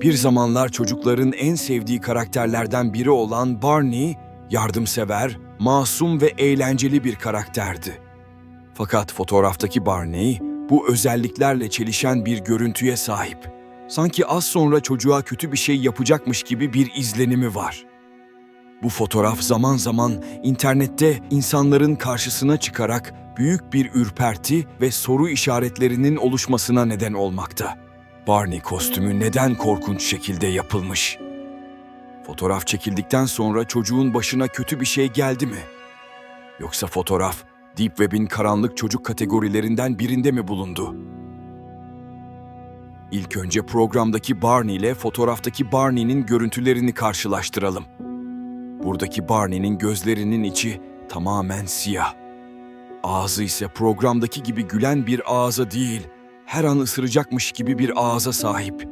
Bir zamanlar çocukların en sevdiği karakterlerden biri olan Barney, yardımsever, masum ve eğlenceli bir karakterdi. Fakat fotoğraftaki Barney, bu özelliklerle çelişen bir görüntüye sahip. Sanki az sonra çocuğa kötü bir şey yapacakmış gibi bir izlenimi var. Bu fotoğraf zaman zaman internette insanların karşısına çıkarak büyük bir ürperti ve soru işaretlerinin oluşmasına neden olmakta. Barney kostümü neden korkunç şekilde yapılmış? Fotoğraf çekildikten sonra çocuğun başına kötü bir şey geldi mi? Yoksa fotoğraf Deep Web'in karanlık çocuk kategorilerinden birinde mi bulundu? İlk önce programdaki Barney ile fotoğraftaki Barney'nin görüntülerini karşılaştıralım. Buradaki Barney'nin gözlerinin içi tamamen siyah. Ağzı ise programdaki gibi gülen bir ağza değil, her an ısıracakmış gibi bir ağza sahip.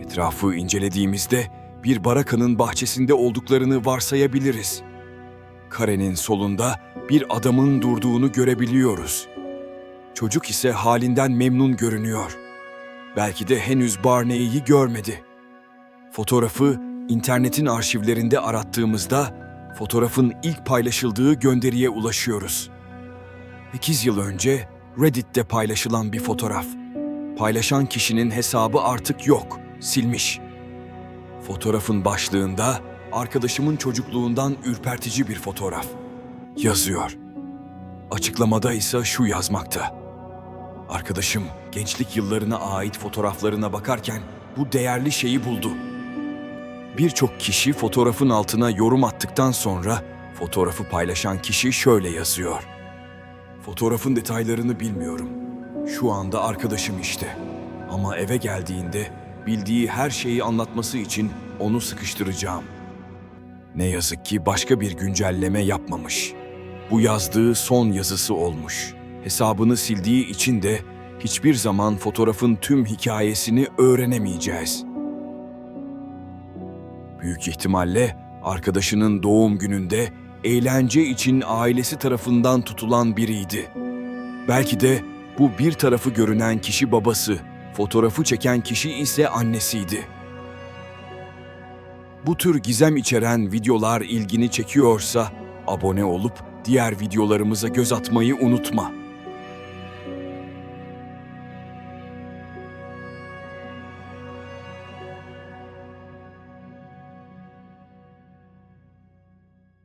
Etrafı incelediğimizde bir barakanın bahçesinde olduklarını varsayabiliriz. Karenin solunda bir adamın durduğunu görebiliyoruz. Çocuk ise halinden memnun görünüyor. Belki de henüz Barney'i görmedi. Fotoğrafı internetin arşivlerinde arattığımızda fotoğrafın ilk paylaşıldığı gönderiye ulaşıyoruz. 8 yıl önce Reddit'te paylaşılan bir fotoğraf. Paylaşan kişinin hesabı artık yok, silmiş. Fotoğrafın başlığında arkadaşımın çocukluğundan ürpertici bir fotoğraf. Yazıyor. Açıklamada ise şu yazmakta. Arkadaşım gençlik yıllarına ait fotoğraflarına bakarken bu değerli şeyi buldu. Birçok kişi fotoğrafın altına yorum attıktan sonra fotoğrafı paylaşan kişi şöyle yazıyor. Fotoğrafın detaylarını bilmiyorum. Şu anda arkadaşım işte. Ama eve geldiğinde bildiği her şeyi anlatması için onu sıkıştıracağım. Ne yazık ki başka bir güncelleme yapmamış. Bu yazdığı son yazısı olmuş. Hesabını sildiği için de hiçbir zaman fotoğrafın tüm hikayesini öğrenemeyeceğiz. Büyük ihtimalle arkadaşının doğum gününde eğlence için ailesi tarafından tutulan biriydi. Belki de bu bir tarafı görünen kişi babası, fotoğrafı çeken kişi ise annesiydi. Bu tür gizem içeren videolar ilgini çekiyorsa abone olup diğer videolarımıza göz atmayı unutma.